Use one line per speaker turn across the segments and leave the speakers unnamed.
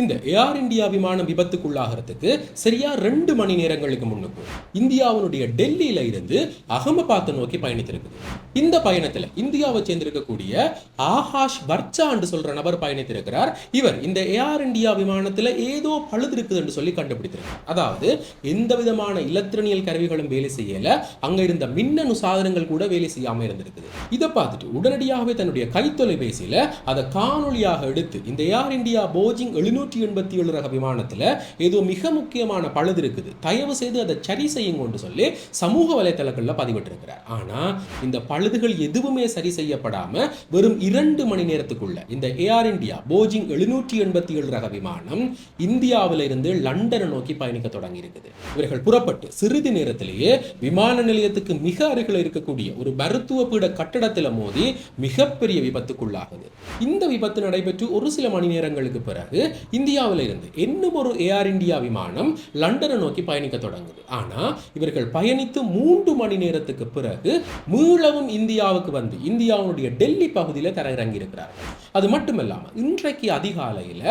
இந்த ஏர் இந்தியா விமானம் விபத்துக்குள்ளாகிறதுக்கு சரியா ரெண்டு மணி நேரங்களுக்கு முன்னுக்கு இந்தியாவினுடைய டெல்லியில இருந்து அகமபாத்தை நோக்கி பயணித்திருக்குது. இந்த பயணத்துல இந்தியாவை சேர்ந்திருக்கக்கூடிய ஆகாஷ் வர்ச்சா என்று சொல்ற நபர் பயணித்திருக்கிறார். இவர் இந்த ஏர் இந்தியா விமானத்துல ஏதோ பழுது இருக்குது என்று சொல்லி கண்டுபிடித்திருக்கிறார். அதாவது எந்த விதமான இலத்திரனியல் கருவிகளும் வேலை செய்யல அங்க இருந்த மின்னணு சாதனங்கள் கூட வேலை செய்யாம இருந்திருக்குது. இதை பார்த்துட்டு உடனடியாகவே தன்னுடைய கைத்தொலைபேசியில அதை காணொலியாக எடுத்து இந்த ஏர் இந்தியா போஜிங் எழுநூறு எழுநூற்றி எண்பத்தி ஏழு ரக விமானத்தில் ஏதோ மிக முக்கியமான பழுது இருக்குது. தயவு செய்து அதை சரி செய்யுங்கன்னு சொல்லி சமூக வலைத்தளங்கள்ல பதிவிட்டிருக்கிறார். ஆனால் இந்த பழுதுகள் எதுவுமே சரி செய்யப்படாமல் வெறும் இரண்டு மணி நேரத்துக்குள்ள இந்த ஏஆர் இந்தியா போஜிங் எழுநூற்றி எண்பத்தி ஏழு ரக விமானம் இந்தியாவில் இருந்து லண்டனை நோக்கி பயணிக்க தொடங்கி இருக்குது இவர்கள் புறப்பட்டு சிறிது நேரத்திலேயே விமான நிலையத்துக்கு மிக அருகில் இருக்கக்கூடிய ஒரு மருத்துவ பீட கட்டடத்தில் மோதி மிகப்பெரிய விபத்துக்குள்ளாகுது. இந்த விபத்து நடைபெற்று ஒரு சில மணி நேரங்களுக்கு பிறகு இந்தியாவில் இருந்து இன்னும் ஒரு ஏஆர் இந்தியா விமானம் லண்டனை நோக்கி பயணிக்க தொடங்குது. ஆனால் இவர்கள் பயணித்து மூன்று மணி நேரத்துக்கு பிறகு மீளவும் இந்தியாவுக்கு வந்து இந்தியாவுடைய டெல்லி பகுதியில் தரையிறங்கி இருக்கிறார்கள் அது இல்லாமல் இன்றைக்கு அதிகாலையில்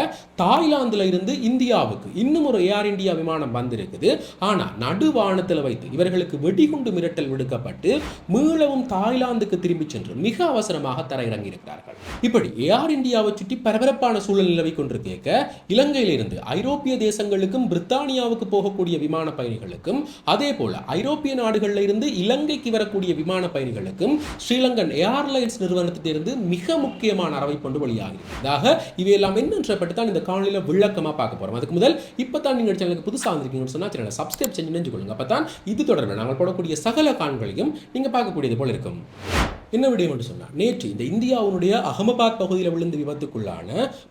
தாய்லாந்தில் இருந்து இந்தியாவுக்கு இன்னும் ஒரு ஏர் இந்தியா விமானம் வந்திருக்குது. ஆனால் நடுவானத்தில் வைத்து இவர்களுக்கு வெடிகுண்டு மிரட்டல் விடுக்கப்பட்டு மீளவும் தாய்லாந்துக்கு திரும்பி சென்று மிக அவசரமாக தரையிறங்கி இருக்கிறார்கள் இப்படி ஏர் இந்தியாவை சுற்றி பரபரப்பான சூழல் நிலவி கொண்டிருக்க இலங்கையிலிருந்து ஐரோப்பிய தேசங்களுக்கும் பிரித்தானியாவுக்கு போகக்கூடிய விமான பயணிகளுக்கும் அதே போல ஐரோப்பிய நாடுகளில் இருந்து இலங்கைக்கு வரக்கூடிய விமான பயணிகளுக்கும் ஸ்ரீலங்கன் ஏர்லைன்ஸ் நிறுவனத்திலிருந்து மிக முக்கியமான அரவை கொண்டு வெளியாகிறது இவையெல்லாம் என்னன்ற தான் இந்த காணொலியில் விளக்கமாக பார்க்க போறோம். அதுக்கு முதல் இப்பதான் நீங்கள் சேனலுக்கு புதுசா வந்திருக்கீங்கன்னு சொன்னால் சேனலை சப்ஸ்கிரைப் செஞ்சு நினைஞ்சு கொள்ளுங்க அப்பதான் இது தொடர்பில் நாங்கள் போடக்கூடிய சகல காண்களையும் நீங்க பார்க்கக்கூடியது போல இருக்கும். என்ன விடயம் என்று சொன்னார் நேற்று இந்த இந்தியாவுடைய அகமதாபாத் பகுதியில் விழுந்த விபத்துக்குள்ளான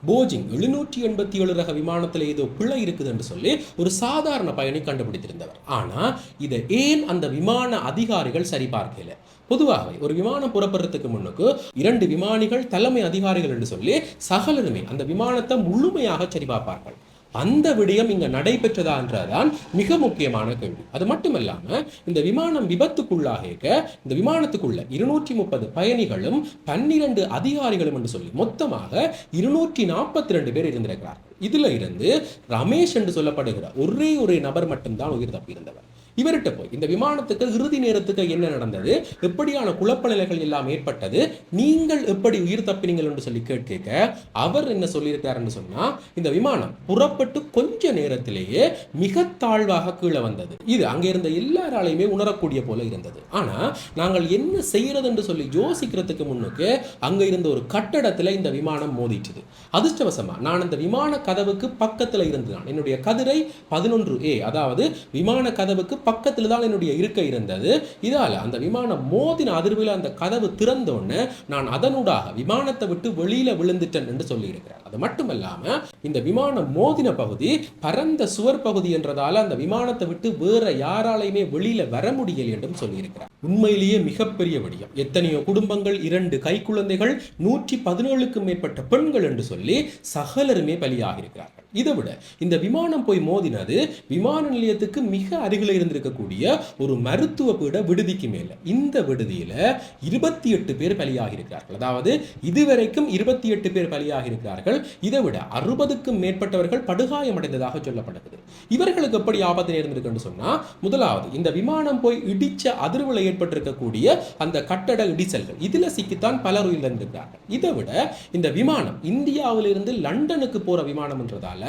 போஜிங் எழுநூற்றி எண்பத்தி ஏழு ரக விமானத்தில் ஏதோ பிழை இருக்குது என்று சொல்லி ஒரு சாதாரண பயணி கண்டுபிடித்திருந்தவர். ஆனா இதை ஏன் அந்த விமான அதிகாரிகள் சரிபார்க்கல பொதுவாகவே ஒரு விமானம் புறப்படுறதுக்கு முன்னுக்கு இரண்டு விமானிகள் தலைமை அதிகாரிகள் என்று சொல்லி சகலருமே அந்த விமானத்தை முழுமையாக சரி பார்ப்பார்கள். அந்த விடயம் இங்க நடைபெற்றதா என்றதான் மிக முக்கியமான கேள்வி. அது மட்டுமல்லாம இந்த விமானம் விபத்துக்குள்ளாக இந்த விமானத்துக்குள்ள இருநூற்றி முப்பது பயணிகளும் பன்னிரண்டு அதிகாரிகளும் என்று சொல்லி மொத்தமாக இருநூற்றி நாற்பத்தி ரெண்டு பேர் இருந்திருக்கிறார் இதுல இருந்து ரமேஷ் என்று சொல்லப்படுகிற ஒரே ஒரே நபர் மட்டும்தான் உயிர் தப்பியிருந்தவர். இவர்கிட்ட போய் இந்த விமானத்துக்கு இறுதி நேரத்துக்கு என்ன நடந்தது? எப்படியான குழப்ப நிலைகள் எல்லாம் ஏற்பட்டது? நீங்கள் எப்படி உயிர் தப்பினீங்கள் என்று சொல்லி கேட்க அவர் என்ன சொல்லியிருக்கார் என்று சொன்னா இந்த விமானம் புறப்பட்டு கொஞ்ச நேரத்திலேயே மிக தாழ்வாக கீழே வந்தது. இது அங்க இருந்த எல்லாராலையுமே உணரக்கூடிய போல இருந்தது. ஆனா நாங்கள் என்ன செய்யறது என்று சொல்லி யோசிக்கிறதுக்கு முன்னுக்கு அங்க இருந்த ஒரு கட்டடத்துல இந்த விமானம் மோதிட்டது. அதிர்ஷ்டவசமா நான் அந்த விமான கதவுக்கு பக்கத்துல இருந்துதான் என்னுடைய கதிரை பதினொன்று ஏ அதாவது விமான கதவுக்கு பக்கத்தில் தான் என்னுடைய இருக்கை இருந்தது. இதால அந்த விமானம் மோதின அதிர்வில் அந்த கதவு திறந்தோன்னு நான் அதனூடாக விமானத்தை விட்டு வெளியில் விழுந்துட்டேன் என்று சொல்லியிருக்கிறேன் அது மட்டுமல்லாமல் இந்த விமானம் மோதின பகுதி பரந்த சுவர் பகுதி என்றதால அந்த விமானத்தை விட்டு வேற யாராலையுமே வெளியில் வர முடியல என்றும் சொல்லியிருக்கிறார். உண்மையிலேயே மிகப்பெரிய விடயம் எத்தனையோ குடும்பங்கள் இரண்டு கைக்குழந்தைகள் நூற்றி பதினேழுக்கும் மேற்பட்ட பெண்கள் என்று சொல்லி சகலருமே பலியாக இருக்கிறார்கள் இதை விட இந்த விமானம் போய் மோதினது விமான நிலையத்துக்கு மிக அருகில் இருந்திருக்கக்கூடிய ஒரு மருத்துவ பீட விடுதிக்கு மேல. இந்த விடுதியில இருபத்தி எட்டு பேர் பலியாக இருக்கிறார்கள் அதாவது இதுவரைக்கும் இருபத்தி எட்டு பேர் பலியாக இருக்கிறார்கள் இதை விட அறுபதுக்கும் மேற்பட்டவர்கள் படுகாயமடைந்ததாக சொல்லப்படுகிறது. இவர்களுக்கு எப்படி ஆபத்து நேர்ந்திருக்குன்னு சொன்னா முதலாவது இந்த விமானம் போய் இடிச்ச அதிர்வுல ஏற்பட்டிருக்கக்கூடிய அந்த கட்டட இடிசல்கள் இதில் சிக்கித்தான் பலர் உயிரிழந்திருக்கிறார்கள். இதை விட இந்த விமானம் இந்தியாவிலிருந்து லண்டனுக்கு போற விமானம்ன்றதால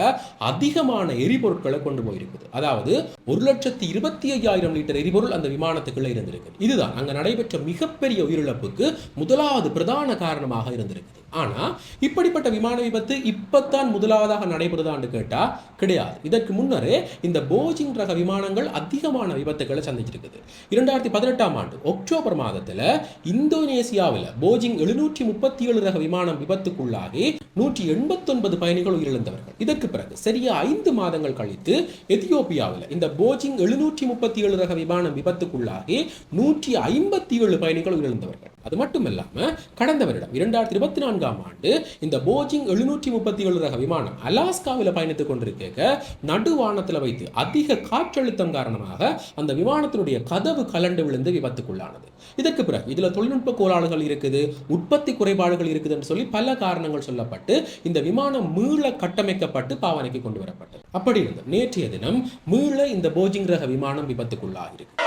அதிகமான எரிபொருட்களை கொண்டு போயிருக்குது. அதாவது ஒரு லட்சத்தி இருபத்தி ஐயாயிரம் லிட்டர் எரிபொருள் அந்த விமானத்துக்குள்ள இருந்திருக்கு இதுதான் அங்க நடைபெற்ற மிகப்பெரிய உயிரிழப்புக்கு முதலாவது பிரதான காரணமாக இருந்திருக்குது. ஆனா இப்படிப்பட்ட விமான விபத்து இப்பத்தான் முதலாவதாக நடைபெறுதான்னு கேட்டால் கிடையாது. இதற்கு முன்னரே இந்த போஜிங் ரக விமானங்கள் அதிகமான விபத்துக்களை சந்திச்சிருக்குது. இரண்டாயிரத்தி பதினெட்டாம் ஆண்டு அக்டோபர் மாதத்துல இந்தோனேசியாவில் போஜிங் எழுநூற்றி முப்பத்தி ஏழு ரக விமானம் விபத்துக்குள்ளாகி நூற்றி எண்பத்தொன்பது பயணிகள் உயிரிழந்தவர்கள். இதற்கு பிறகு சரியா ஐந்து மாதங்கள் கழித்து எத்தியோப்பியாவில் இந்த போஜிங் எழுநூற்றி முப்பத்தி ஏழு ரக விமானம் விபத்துக்குள்ளாகி நூற்றி ஐம்பத்தி ஏழு பயணிகள் உயிரிழந்தவர்கள். அது மட்டும் இல்லாமல் கடந்த வருடம் இரண்டாயிரத்தி இருபத்தி நான்கு நான்காம் ஆண்டு இந்த போஜிங் எழுநூற்றி முப்பத்தி ஏழு ரக விமானம் அலாஸ்காவில் பயணித்துக் கொண்டிருக்க நடுவானத்தில் வைத்து அதிக காற்றழுத்தம் காரணமாக அந்த விமானத்தினுடைய கதவு கலண்டு விழுந்து விபத்துக்குள்ளானது. இதற்கு பிறகு இதில் தொழில்நுட்ப கோளாறுகள் இருக்குது உற்பத்தி குறைபாடுகள் இருக்குது என்று சொல்லி பல காரணங்கள் சொல்லப்பட்டு இந்த விமானம் மீள கட்டமைக்கப்பட்டு பாவனைக்கு கொண்டு வரப்பட்டது. அப்படி இருந்து நேற்றைய தினம் மீள இந்த போஜிங் ரக விமானம் விபத்துக்குள்ளாகிருக்கு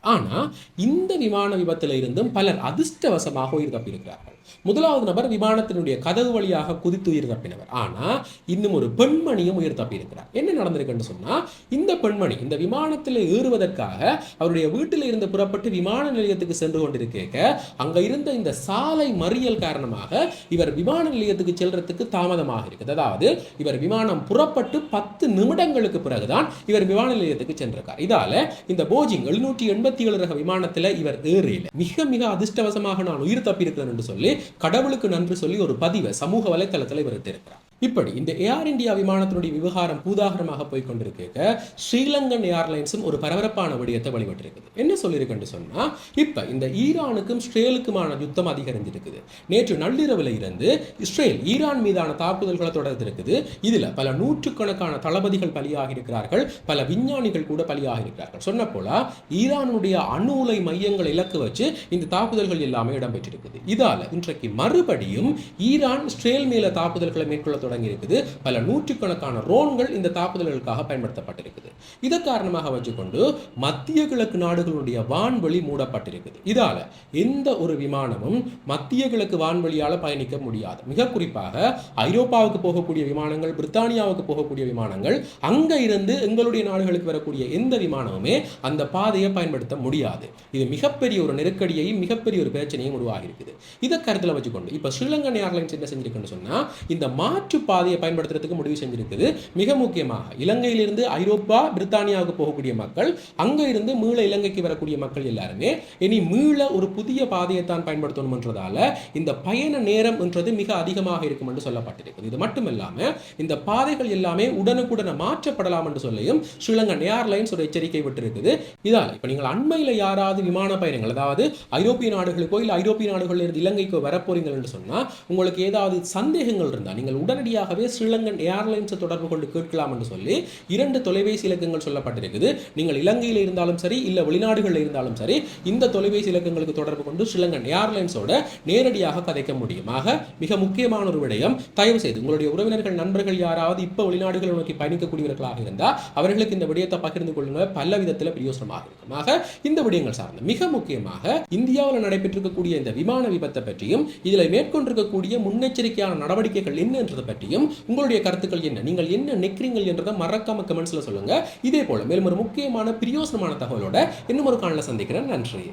ஆனால் இந்த விமான விபத்தில் இருந்தும் பலர் அதிர்ஷ்டவசமாக உயிர் தப்பியிருக்கிறார்கள். முதலாவது நபர் விமானத்தினுடைய கதவு வழியாக குதித்து உயிர் தப்பினவர். ஆனால் இன்னும் ஒரு பெண்மணியும் உயிர் தப்பியிருக்கிறார். என்ன நடந்திருக்குன்னு சொன்னால் இந்த பெண்மணி இந்த விமானத்தில் ஏறுவதற்காக அவருடைய வீட்டில் இருந்து புறப்பட்டு விமான நிலையத்துக்கு சென்று கொண்டிருக்க அங்க இருந்த இந்த சாலை மறியல் காரணமாக இவர் விமான நிலையத்துக்கு செல்றதுக்கு தாமதமாக இருக்குது. அதாவது இவர் விமானம் புறப்பட்டு பத்து நிமிடங்களுக்கு பிறகுதான் இவர் விமான நிலையத்துக்கு சென்றிருக்கார். இதால இந்த போஜிங் எழுநூற்றி எண்பத்தி ஏழு ரக விமானத்தில் இவர் ஏறியில் மிக மிக அதிர்ஷ்டவசமாக நான் உயிர் தப்பியிருக்கிறேன் என்று சொல்லி கடவுளுக்கு நன்றி சொல்லி ஒரு பதிவை சமூக வலைத்தளத்தில் இவர் எடுத்திருக்கிறார் இப்படி இந்த ஏர் இந்தியா விமானத்தினுடைய விவகாரம் பூதாகரமாக போய் கொண்டிருக்க ஸ்ரீலங்கன் ஏர்லைன்ஸும் ஒரு பரபரப்பான விடயத்தை வழிபட்டிருக்குது. என்ன சொல்லியிருக்குன்னு சொன்னா இப்ப இந்த ஈரானுக்கும் இஸ்ரேலுக்குமான யுத்தம் அதிகரிஞ்சிருக்குது நேற்று நள்ளிரவில் இருந்து இஸ்ரேல் ஈரான் மீதான தாக்குதல்களை தொடர்ந்திருக்குது. இதுல பல நூற்றுக்கணக்கான தளபதிகள் பலியாகி இருக்கிறார்கள் பல விஞ்ஞானிகள் கூட பலியாகி இருக்கிறார்கள் சொன்ன போல ஈரானுடைய அணு உலை மையங்களை இலக்கு வச்சு இந்த தாக்குதல்கள் எல்லாமே இடம்பெற்றிருக்குது. இதால இன்றைக்கு மறுபடியும் ஈரான் இஸ்ரேல் மேல தாக்குதல்களை மேற்கொள்ள தொடங்கி இருக்குது பல நூற்றுக்கணக்கான ரோன்கள் இந்த தாக்குதல்களுக்காக பயன்படுத்தப்பட்டிருக்குது. இதன் காரணமாக வச்சுக்கொண்டு மத்திய கிழக்கு நாடுகளுடைய வான்வழி மூடப்பட்டிருக்குது. இதால எந்த ஒரு விமானமும் மத்திய கிழக்கு வான்வழியால் பயணிக்க முடியாது. மிக குறிப்பாக ஐரோப்பாவுக்கு போகக்கூடிய விமானங்கள் பிரித்தானியாவுக்கு போகக்கூடிய விமானங்கள் அங்க இருந்து எங்களுடைய நாடுகளுக்கு வரக்கூடிய எந்த விமானமுமே அந்த பாதையை பயன்படுத்த முடியாது. இது மிகப்பெரிய ஒரு நெருக்கடியையும் மிகப்பெரிய ஒரு பிரச்சனையும் உருவாகி இருக்குது இதை கருத்தில் வச்சுக்கொண்டு இப்போ ஸ்ரீலங்கன் ஏர்லைன்ஸ் என்ன செஞ்சிருக்குன்னு சொன்னா இந்த மாற்று பாதையை பயன்படுத்துறதுக்கு முடிவு செஞ்சிருக்குது. மிக முக்கியமாக இலங்கையிலிருந்து ஐரோப்பா பிரித்தானியாவுக்கு போகக்கூடிய மக்கள் அங்கே இருந்து மீள இலங்கைக்கு வரக்கூடிய மக்கள் எல்லாருமே இனி மீள ஒரு புதிய பாதையை தான் பயன்படுத்தணும்ன்றதால இந்த பயண நேரம் என்றது மிக அதிகமாக இருக்கும் என்று சொல்லப்பட்டிருக்குது. இது மட்டுமல்லாமல் இந்த பாதைகள் எல்லாமே உடனுக்குடன மாற்றப்படலாம் என்று சொல்லியும் ஸ்ரீலங்கன் ஏர்லைன்ஸ் ஒரு எச்சரிக்கை விட்டிருக்குது. இதால் இப்போ நீங்கள் அண்மையில் யாராவது விமான பயணங்கள் அதாவது ஐரோப்பிய நாடுகளுக்கோ இல்லை ஐரோப்பிய நாடுகளில் இருந்து இலங்கைக்கு வரப்போறீங்கள் என்று சொன்னால் உங்களுக்கு ஏதாவது சந்தேகங்கள் இருந்தால் நீங்கள் நேரடியாகவே ஸ்ரீலங்கன் ஏர்லைன்ஸை தொடர்பு கொண்டு கேட்கலாம் என்று சொல்லி இரண்டு தொலைபேசி இலக்கங்கள் சொல்லப்பட்டிருக்குது. நீங்கள் இலங்கையில் இருந்தாலும் சரி இல்லை வெளிநாடுகளில் இருந்தாலும் சரி இந்த தொலைபேசி இலக்கங்களுக்கு தொடர்பு கொண்டு ஸ்ரீலங்கன் ஏர்லைன்ஸோட நேரடியாக கதைக்க முடியுமாக. மிக முக்கியமான ஒரு விடயம் தயவு செய்து உங்களுடைய உறவினர்கள் நண்பர்கள் யாராவது இப்போ வெளிநாடுகளை நோக்கி பயணிக்கக்கூடியவர்களாக இருந்தால் அவர்களுக்கு இந்த விடயத்தை பகிர்ந்து கொள்ளுங்க. பல விதத்தில் பிரயோசனமாக இருக்குமாக. இந்த விடயங்கள் சார்ந்த மிக முக்கியமாக இந்தியாவில் நடைபெற்றிருக்கக்கூடிய இந்த விமான விபத்தை பற்றியும் இதில் மேற்கொண்டிருக்கக்கூடிய முன்னெச்சரிக்கையான நடவடிக்கைகள் என்னன்றதை பற்றியும் உங்களுடைய கருத்துக்கள் என்ன? நீங்கள் என்ன நினைக்கிறீங்கள் என்றதை மறக்காம கமெண்ட்ஸில் சொல்லுங்க. இதே போல மேலும் ஒரு முக்கியமான பிரியோசனமான தகவலோட இன்னும் ஒரு காணல சந்திக்கிறேன். நன்றி.